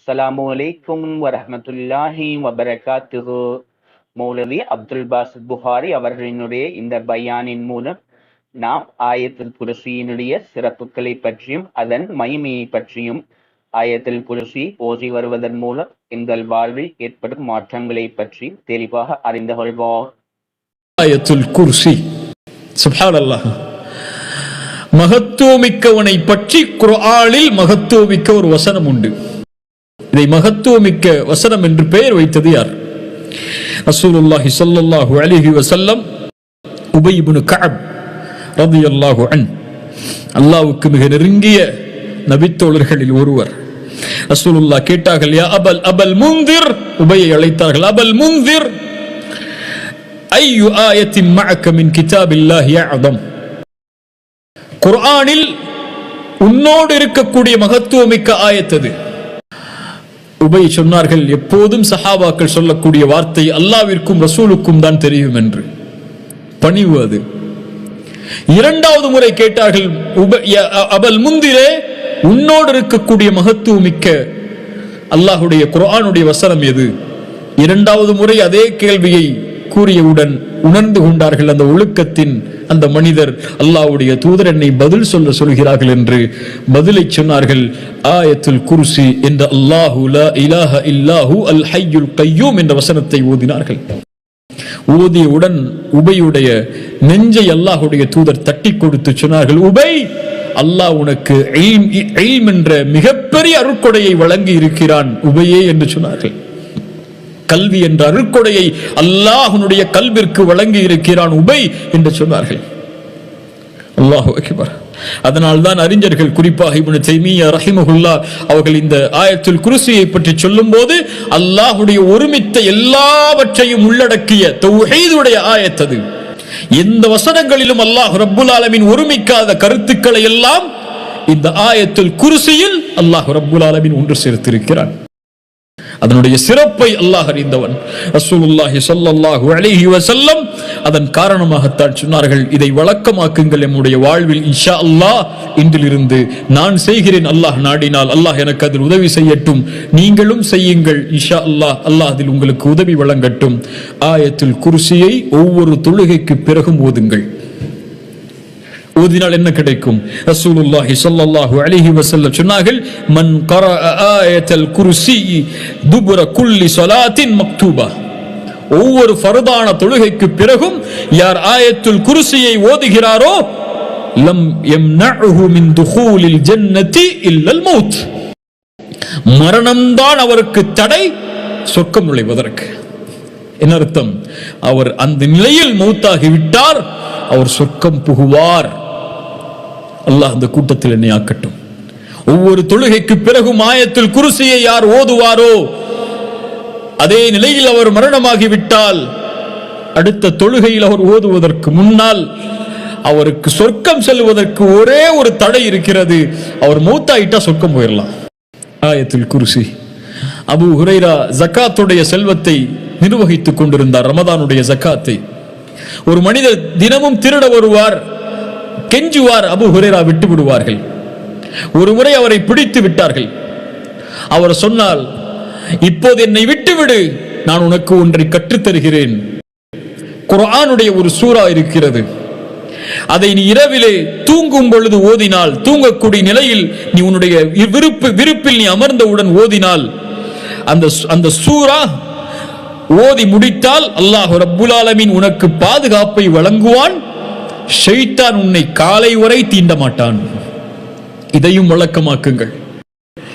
அஸ்ஸலாமு அலைக்கும் வரமத்துல்லாஹி வபரகாத்து மௌலவி அப்துல் பாசித் புகாரி அவர்களினுடைய இந்த பயானின் மூலம் நாம் ஆயத்தில் குருசியினுடைய சிறப்புகளை பற்றியும் அதன் மகிமையை பற்றியும் ஆயத்தில் குருசி ஓசி வருவதன் மூலம் எங்கள் வாழ்வில் ஏற்படும் மாற்றங்களை பற்றி தெளிவாக அறிந்து கொள்வோம். ஆயத்துல் குர்சி. சுப்ஹானல்லாஹ். மகத்துவமிக்கவனை பற்றி குர்ஆனில் மகத்துவமிக்க ஒரு வசனம் உண்டு. இதை மகத்துவமிக்க வசனம் என்று பெயர் வைத்தது யார்? ரசூலுல்லாஹி ஸல்லல்லாஹு அலைஹி வஸல்லம் உபை இப்னு கஅப் ரலியல்லாஹு அன் அல்லாஹ்வுக்கு மிக நெருங்கிய நபித்தோழர்களில் ஒருவர். ரசூலுல்லாஹ் கேட்டார்கள் யா அபல் அபல் முன்திர்? உபையை அழைத்தார்கள் அபல் முன்திர் ஐயு ஆயத்தின் மஅக்க மின் கிதாபில்லாஹி அஅதம் குர்ஆனில் உன்னோடு இருக்கக்கூடிய மகத்துவமிக்க ஆயத்தது. உபை சொன்னார்கள் எப்போதும் சஹாபாக்கள் சொல்லக்கூடிய வார்த்தை அல்லாவிற்கும் ரசூலுக்கும் தான் தெரியும் என்று. பணிவு அது. இரண்டாவது முறை கேட்டார்கள் உப- ய- அபல் முந்திரே உன்னோடு இருக்கக்கூடிய மகத்துவம் மிக்க அல்லாஹுடைய குரானுடைய வசனம் எது? இரண்டாவது முறை அதே கேள்வியை கூறியவுடன் உணர்ந்து கொண்டார்கள் அந்த ஒழுக்கத்தின் அந்த மனிதர் அல்லாஹ்வுடைய தூதர் என்னை பதில் சொல்ல சொல்கிறார்கள் என்று பதிலை சொன்னார்கள் ஆயத்துல் குருசி என்ற அல்லாஹு லா இலாஹ இல்லாஹு அல் ஹையுல் கையூம் என்ற வசனத்தை ஓதினார்கள் ஊதியவுடன் உபையுடைய நெஞ்சை அல்லாஹுடைய தூதர் தட்டி கொடுத்து சொன்னார்கள் உபை அல்லாஹ் உனக்கு என்ற மிகப்பெரிய அருட்கொடையை வழங்கி இருக்கிறான் உபையே என்று சொன்னார்கள் கல்வி என்ற அருட்கொடையை அல்லாஹனுடைய கல்விற்கு வழங்கி இருக்கிறான் உபை என்று சொன்னார்கள். அல்லாஹு அதனால் அதனால்தான் அறிஞர்கள் குறிப்பாக இவனு தைமியா ரஹிமஹுல்லா அவர்கள் இந்த ஆயத்துல் குருசியை பற்றி சொல்லும்போது அல்லாஹுடைய ஒருமித்த எல்லாவற்றையும் உள்ளடக்கிய தொகைதுடைய ஆயத்தது எந்த வசனங்களிலும் அல்லாஹ் ரப்புல் ஆலமீன் ஒருமிக்காத கருத்துக்களை எல்லாம் இந்த ஆயத்துல் குருசியில் அல்லாஹ் ரப்புல் ஆலமீன் ஒன்று சேர்த்திருக்கிறான். அதனுடைய சிறப்பை அல்லாஹ் அறிந்தவன். ரசூலுல்லாஹி ஸல்லல்லாஹு அலைஹி வஸல்லம் அதன் காரணமாகத்தான் சொன்னார்கள் இதை வழக்கமாக்குங்கள் நம்முடைய வாழ்வில் இன்ஷா அல்லாஹ். இன்றிலிருந்து நான் செய்கிறேன் அல்லாஹ் நாடினால் அல்லாஹ் எனக்கு அதில் உதவி செய்யட்டும். நீங்களும் செய்யுங்கள் இன்ஷா அல்லாஹ். அல்லாஹ் அதில் உங்களுக்கு உதவி வழங்கட்டும். ஆயத்தில் குருசியை ஒவ்வொரு தொழுகைக்கு பிறகும் ஓதுங்கள். ஓதினால் என்ன கிடைக்கும்? ரசூலுல்லாஹி ஸல்லல்லாஹு அலைஹி வஸல்லம் சொன்னார்கள் மன் கரா ஆயத்தல் குர்சி துபுர குல்லி ஸலாத்தின் மக்தூபா. ஒவ்வொரு ஃபர்தான தொழுகைக்கு பிறகும் யார் ஆயத்துல் குர்சியை ஓதுகிறாரோ லம் யம்னஹு மின் துஹூலில் ஜன்னதி இல்லல் மௌத். மரணம்தான் அவருக்கு தடை சொர்க்கம் நுழைவதற்கு. என்ன அர்த்தம்? அவர் அந்த நிலையில் மௌத்தாகி விட்டார் அவர் சொர்க்கம் புகுவார். அல்லாஹ் அந்த கூட்டத்தில் என்னை ஆக்கட்டும். ஒவ்வொரு தொழுகைக்கு பிறகும் ஆயத்தில் குருசியை யார் ஓதுவாரோ அதே நிலையில் அவர் மரணமாகி விட்டால் அடுத்த தொழுகையில் அவர் ஓதுவதற்கு முன்னால் அவருக்கு சொர்க்கம் செல்வதற்கு ஒரே ஒரு தடை இருக்கிறது. அவர் மூத்தாயிட்டா சொர்க்கம் போயிடலாம் ஆயத்தில் குருசி. அபு ஹுரைரா ஜக்காத்துடைய செல்வத்தை நிர்வகித்துக் கொண்டிருந்தார் ரமதானுடைய ஜக்காத்தை. ஒரு மனிதர் தினமும் திருட வருவார் கெஞ்சுவார் அபு ஹுரேரா விட்டு விடுவார்கள் ஒரு முறை அவரை பிடித்து விட்டார்கள். அவர் சொன்னால் இப்போது என்னை விட்டுவிடு நான் உனக்கு ஒன்றை கற்றுத் தருகிறேன் ஒரு சூறா இருக்கிறது. அதை நீ இரவிலே தூங்கும் பொழுது ஓதினால் தூங்கக்கூடிய நிலையில் நீ உன்னுடைய விருப்பு விருப்பில் நீ அமர்ந்தவுடன் ஓதினால் அந்த அந்த சூறா ஓதி முடித்தால் அல்லாஹ் ரப்புல் ஆலமின் உனக்கு பாதுகாப்பை வழங்குவான் ஷெய்தான் உன்னை காலை வரை தீண்ட மாட்டான் இதையும் வழக்கமாக்குங்கள்.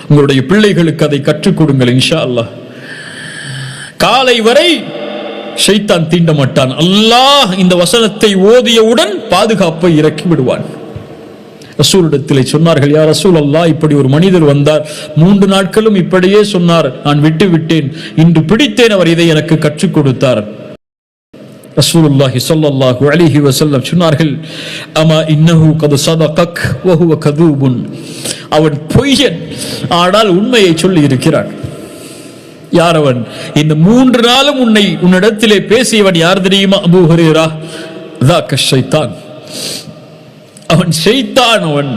உங்களுடைய பிள்ளைகளுக்கு அதை கற்றுக் கொடுங்கள் இன்ஷா அல்லாஹ். காலை வரை ஷைத்தான் தீண்ட மாட்டான் அல்லாஹ் இந்த வசனத்தை ஓதியவுடன் பாதுகாப்பை இறக்கி விடுவான். ரசூலிடத்திலே சொன்னார்கள் யார் ரசூல் அல்லாஹ் இப்படி ஒரு மனிதர் வந்தார். மூன்று நாட்களும் இப்படியே சொன்னார். நான் விட்டு விட்டேன் இன்று பிடித்தேன் அவர் இதை எனக்கு கற்றுக் கொடுத்தார். ரசூலுல்லாஹி சொல்லல்லாஹு அலிஹி வசல்லம் சொன்னார்கள் அமா இன்னஹு கது சதகக் வஹுவ கதூபுன். அவன் பொய்யன் ஆனால் உண்மையை சொல்லி இருக்கிறான் யார் அவன் இந்த மூன்று நாளும் உன்னை உன்னிடத்திலே பேசியவன் யார் தெரியுமா? Abu Hurairah. தாக்க ஷைத்தான் அவன் ஷைத்தான் அவன்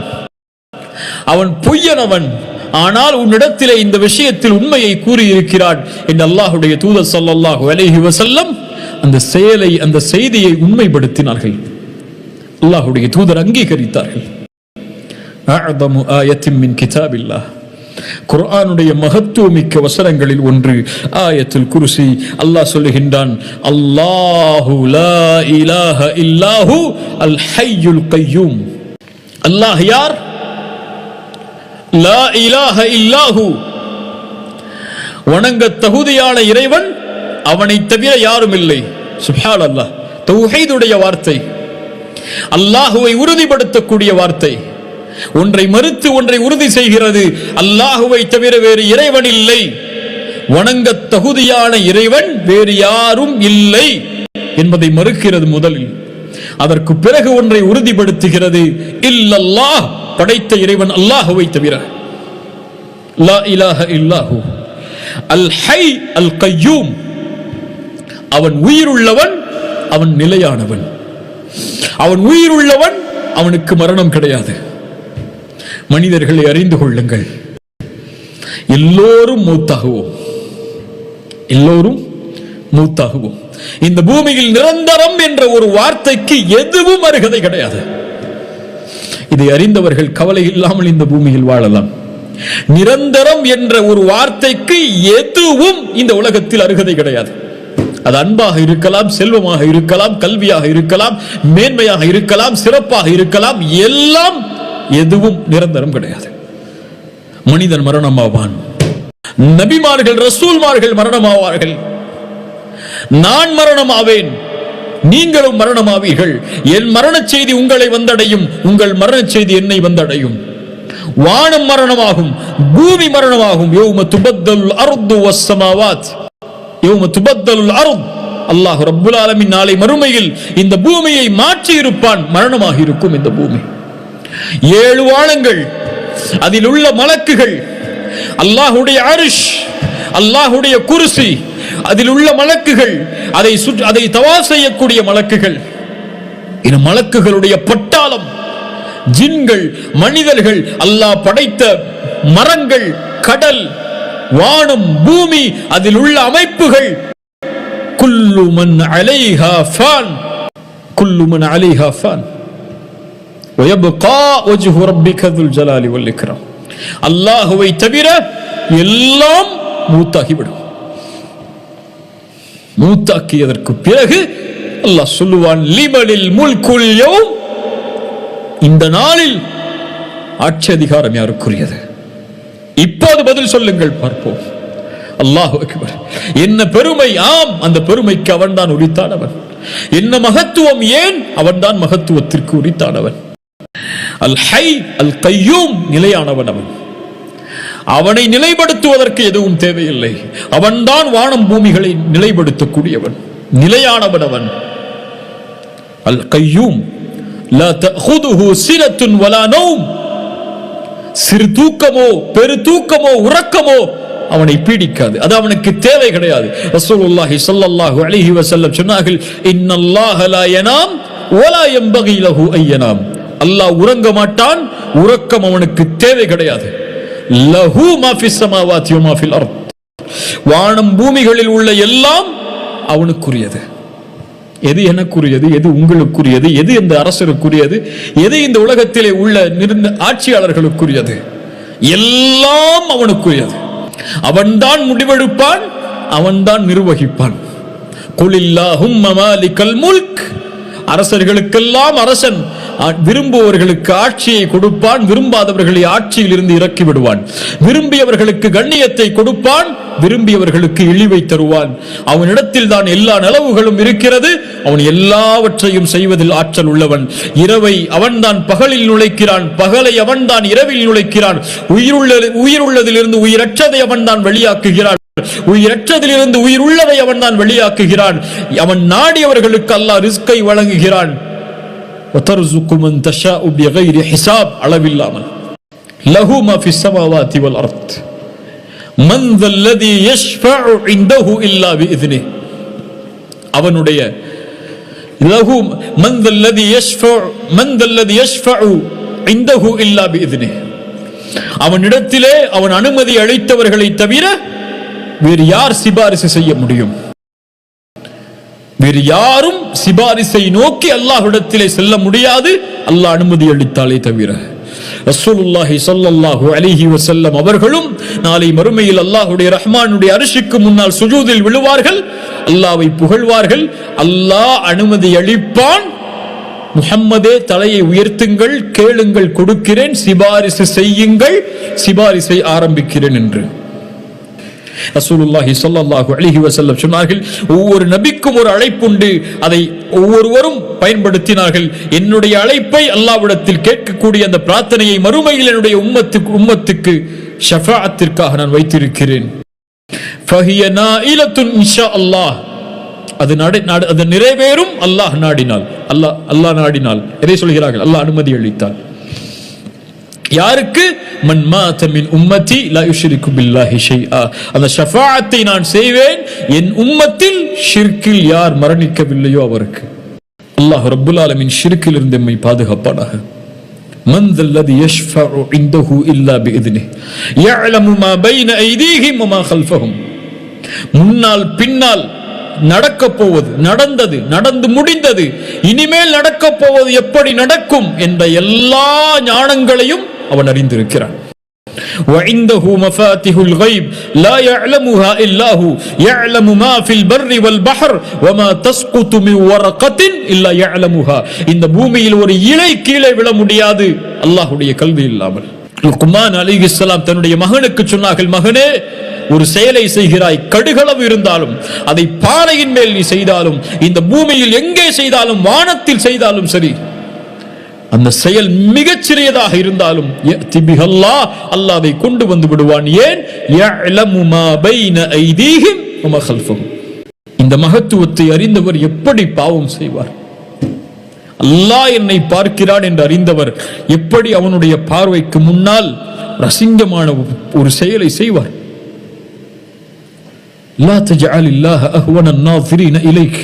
அவன் பொய்யன் அவன் ஆனால் உன்னிடத்திலே இந்த விஷயத்தில் உண்மையை கூறியிருக்கிறான். என் அல்லாஹுடைய தூதர் சொல்லல்லாஹு அலைஹி வசல்லம் அந்த செயலை அந்த செய்தியை உண்மைப்படுத்தினார்கள். அல்லாஹுடைய தூதர் அங்கீகரித்தார்கள். அஅதமு ஆயத்தின் கிதாபில்லா குர்ஆனுடைய மகத்துவமிக்க வசனங்களில் ஒன்று ஆயத்தில் குருசி அல்லாஹ் சொல்லுகின்றான் அல்லாஹு லா இலாஹ இல்லாஹு அல் ஹய்யுல் கய்யூம் அல்லாஹ் யார்? லா இலாஹ இல்லாஹு. வணங்க தகுதியான இறைவன் அவனை தவிர யாரும் இல்லை சுப்ஹான் அல்லாஹ் தௌஹீதுடைய வார்த்தை. அல்லாஹுவை உறுதிப்படுத்தக்கூடிய வார்த்தை. ஒன்றை மறுத்து ஒன்றை உறுதி செய்கிறது. அல்லாஹுவை தவிர வேறு இறைவன் இல்லை. வணங்க தகுதியான இறைவன் வேறு யாரும் இல்லை என்பதை மறுக்கிறது முதலில். அதற்கு பிறகு ஒன்றை உறுதிப்படுத்துகிறது. இல்லல்லாஹ். படைத்த இறைவன் அல்லாஹுவை தவிர. லா இலாஹ இல்லாஹு. அல் ஹை அல் கய்யூம் அவன் உயிருள்ளவன் அவன் நிலையானவன். அவன் உயிருள்ளவன் அவனுக்கு மரணம் கிடையாது. மனிதர்களை அறிந்து கொள்ளுங்கள். எல்லோரும் மூத்தாகுவோம். எல்லோரும் மூத்தாகுவோம். இந்த பூமியில் நிரந்தரம் என்ற ஒரு வார்த்தைக்கு எதுவும் அருகதை கிடையாது. இதை அறிந்தவர்கள் கவலை இல்லாமல் இந்த பூமியில் வாழலாம். நிரந்தரம் என்ற ஒரு வார்த்தைக்கு எதுவும் இந்த உலகத்தில் அருகதை கிடையாது. அது அன்பாக இருக்கலாம் செல்வமாக இருக்கலாம் கல்வியாக இருக்கலாம் மேன்மையாக இருக்கலாம் சிறப்பாக இருக்கலாம் எல்லாம் எதுவும் நிரந்தரம் கிடையாது. மனிதன் மரணமாவான். நபிமார்கள் ரசூல்மார்கள் மரணமாவார்கள். நான் மரணமாவேன் நீங்களும் மரணமாவீர்கள். என் மரணச் செய்தி உங்களை வந்தடையும் உங்கள் மரணச் செய்தி என்னை வந்தடையும். வானம் மரணமாகும் பூமி மரணமாகும். யோம துபத்தல் அர்து வசமாவாத் அல்லாஹ் ரப்புல் ஆலமின் நாளை மறுமையில் இந்த பூமியை மாற்றி இருப்பான் மரணமாக இருக்கும் இந்த பூமி. ஏழு வாழங்கள் அதில் உள்ள மலக்குகள் அல்லாஹுடைய அரிஷ் அல்லாஹுடைய குருசி அதில் உள்ள மலக்குகள் அதை சுற்றி அதை தவா செய்யக்கூடிய மலக்குகள். இந்த மலக்குகளுடைய பட்டாளம் ஜின்கள் மனிதர்கள் அல்லாஹ் படைத்த மரங்கள் கடல் வானம் பூமி அதில் உள்ள அமைப்புகள். குல்லுமன் அலைஹா ஃபான். குல்லுமன் அலைஹா ஃபான். அல்லாஹுவை தவிர எல்லாம் மூத்தாகிவிடும். மூத்தாக்கியதற்கு பிறகு அல்லாஹ் சொல்லுவான் லிபனில் முல்குல் இந்த நாளில் ஆட்சி அதிகாரம் யாருக்குரியது? இப்போது பதில் சொல்லுங்கள் பார்ப்போம். அல்லாஹ் என்ன பெருமை? ஆம் அந்த பெருமைக்கு அவன்தான் உரித்தானவன். என்ன மகத்துவம் ஏன்? அவன்தான் மகத்துவத்திற்கு உரித்தானவன். அல் ஹை அல் கையூம் நிலையானவன் அவன். அவனை நிலைப்படுத்துவதற்கு எதுவும் தேவையில்லை. அவன்தான் வானம் பூமிகளை நிலைப்படுத்தக்கூடியவன். நிலையானவன் அவன். அல் கையூம். லா தஹுதுஹு சிரத்துன் வலா நௌம் சிறு தூக்கமோ பெரு தூக்கமோ உறக்கமோ அவனை பீடிக்காது. அது அவனுக்கு தேவை கிடையாது. ரசூலுல்லாஹி ஸல்லல்லாஹு அலைஹி வஸல்லம் சொன்னார்கள் இன்னல்லாஹ லா யனாம் வலா யம்பகி லஹு ஐயனாம் அல்லாஹ் உறங்க மாட்டான் உறக்கம் அவனுக்கு தேவை கிடையாது. லஹு மா ஃபிஸ் ஸமாவாத்தி வ மா ஃபில் அர்த். வானம் பூமிகளில் உள்ள எல்லாம் அவனுக்குரியது. எது எனக்குரியது எது உங்களுக்குரியது எது இந்த அரசருக்குரியது எது இந்த உலகத்திலே உள்ள நிர்ண ஆட்சியாளர்களுக்குரியது? எல்லாம் அவனுக்குரியது. அவன்தான் முடிவெடுப்பான் அவன்தான் நிர்வகிப்பான். குலில்லாஹும் மமாலிக்கல் முல்க். அரசர்களுக்கெல்லாம் அரசன். விரும்புவர்களுக்கு ஆட்சியை கொடுப்பான் விரும்பாதவர்களை ஆட்சியில் இருந்து இறக்கி விடுவான். விரும்பியவர்களுக்கு கண்ணியத்தை கொடுப்பான் விரும்பியவர்களுக்கு இழிவை தருவான். அவனிடத்தில் தான் எல்லா நலவுகளும் இருக்கிறது அவன் எல்லாவற்றையும் செய்வதில் ஆற்றல் உள்ளவன். இரவை அவன்தான் பகலில் நுழைக்கிறான் பகலை அவன்தான் இரவில் நுழைக்கிறான். உயிருள்ள உயிருள்ளதிலிருந்து உயிரற்றதை அவன்தான் வெளியாக்குகிறான். உயிரற்றதிலிருந்து உயிர் உள்ளதை அவன் தான் வெளியாக்குகிறான் அவன் நாடியவர்களுக்கு அல்லாஹ் ரிஸ்கை வழங்குகிறான் وترزق من تشاء بغير حساب அளவில்லாமல் له ما في السماوات والأرض من ذا الذي يشفع عنده إلا بإذنه அவனுடைய له من ذا الذي يشفع من ذا الذي يشفع عنده إلا بإذنه அவனிடத்திலே அவன் அனுமதி அளித்தவர்களை தவிர வேறு யார் சிபாரிசு செய்ய முடியும்? வேறு யாரும் சிபாரிசை நோக்கி அல்லாஹ்விடத்திலே செல்ல முடியாது. அல்லாஹ் அனுமதி அளித்தாலே தவிர. ரசூலுல்லாஹி ஸல்லல்லாஹு அலைஹி வஸல்லம் அவர்களும் நாளை மறுமையில் அல்லாஹ்வுடைய ரஹ்மானுடைய அரிசிக்கு முன்னால் சுஜூதில் விழுவார்கள். அல்லாஹ்வை புகழ்வார்கள். அல்லாஹ் அனுமதி அளிப்பான். முஹம்மதே தலையை உயர்த்துங்கள் கேளுங்கள் கொடுக்கிறேன் சிபாரிசு செய்யுங்கள் சிபாரிசை ஆரம்பிக்கிறேன் என்று. ரசூலுல்லாஹி சொல்லல்லாஹு அலைஹி வசல்லம் சொன்னார்கள் ஒவ்வொரு நபிக்கும் ஒரு அழைப்புண்டு. அதை ஒவ்வொருவரும் பயன்படுத்தினார்கள். என்னுடைய அழைப்பை அல்லாவிடத்தில் கேட்கக்கூடிய அந்த பிரார்த்தனையை மறுமையில் என்னுடைய உம்மத்துக்கு உம்மத்துக்கு ஷஃபாத்திற்காக நான் வைத்திருக்கிறேன். இன்ஷா அல்லாஹ். அது நட- நாடு அது நிறைவேறும். அல்லாஹ் நாடினால். அல்லாஹ் அல்லாஹ் நாடினால். எதை சொல்கிறார்கள்? அல்லாஹ் அனுமதி அளித்தார். யாருக்கு மன் மாத மின் உம்மத்தி லா யுஷ்ரிகு பில்லாஹி ஷைஆ அந்த ஷஃபாஅத்தை நான் செய்வேன் என் உம்மத்தில் ஷிர்கில் யார் மரணிக்கவில்லையோ அவருக்கு அல்லாஹ் ரப்புல் ஆலமீன் ஷிர்கில் இருந்து எம்மை பாதுகாப்பானாக من ذا الذي يشفع عنده إلا بإذنه يعلم ما بين أيديهم وما خلفهم முன்னால் பின்னால் நடக்க போவது நடந்தது நடந்து முடிந்தது இனிமேல் நடக்க போவது எப்படி நடக்கும் என்ற எல்லா ஞானங்களையும் அவன் அறிந்திருக்கிறான் وعنده مفاتح الغيب لا يعلمها إلا هو يعلم ما في البر والبحر وما تسقط من ورقة إلا يعلمها இந்த பூமியில் ஒரு இலை கீழே விழ முடியாது அல்லாஹ்வுடைய கல்வி இல்லாமல் லுக்மான் அலிஹிஸ்ஸலாம் தன்னுடைய மகனுக்கு சொன்னார்கள் மகனே ஒரு செயலை செய்கிறாய் கடுகளவு இருந்தாலும் அதை பாறையின் மேல் நீ செய்தாலும் இந்த பூமியில் எங்கே செய்தாலும் வானத்தில் செய்தாலும் சரி அந்த செயல் மிகச் சிறியதாக இருந்தாலும் அல்லாவை கொண்டு வந்து விடுவான். ஏன்? இந்த மகத்துவத்தை அறிந்தவர் எப்படி பாவம் செய்வார்? அல்லாஹ் என்னை பார்க்கிறான் என்று அறிந்தவர் எப்படி அவனுடைய பார்வைக்கு முன்னால் ரசிங்கமான ஒரு செயலை செய்வார்? லா தஜால் இல்லாஹ் அஹ்வன நாஃபிரின இலைக்கு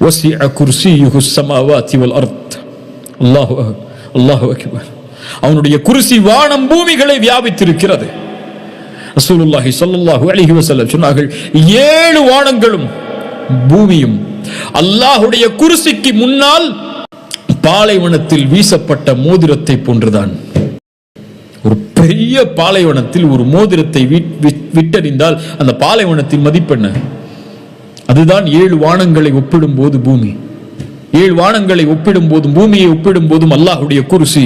وسع كرسيه السماوات والارض الله الله اكبر அவனுடைய குருசி வானம் பூமிகளை வியாபித்திருக்கிறது ரசூலுல்லாஹி ஸல்லல்லாஹு அலைஹி வஸல்லம் சொன்னார்கள் ஏழு வானங்களும் பூமியும் அல்லாஹ்வுடைய குருசிக்கு முன்னால் பாலைவனத்தில் வீசப்பட்ட மோதிரத்தை போன்றுதான் ஒரு பெரிய பாலைவனத்தில் ஒரு மோதிரத்தை விட்- விட்- விட்டறிந்தால் அந்த பாலைவனத்தின் மதிப்பென்ன அதுதான் ஏழு வானங்களை ஒப்பிடும் போது பூமி ஏழு வானங்களை ஒப்பிடும் போதும் பூமியை ஒப்பிடும் போதும் அல்லாஹுடைய குருசி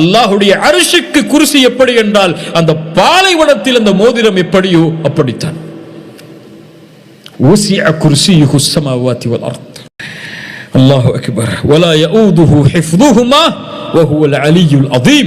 அல்லாஹுடைய அரிசிக்கு குருசி எப்படி என்றால் அந்த பாலைவனத்தில் அந்த மோதிரம் எப்படியோ அப்படித்தான் وسع كرسيه السماوات والأرض الله أكبر ولا يؤوده حفظهما وهو العلي العظيم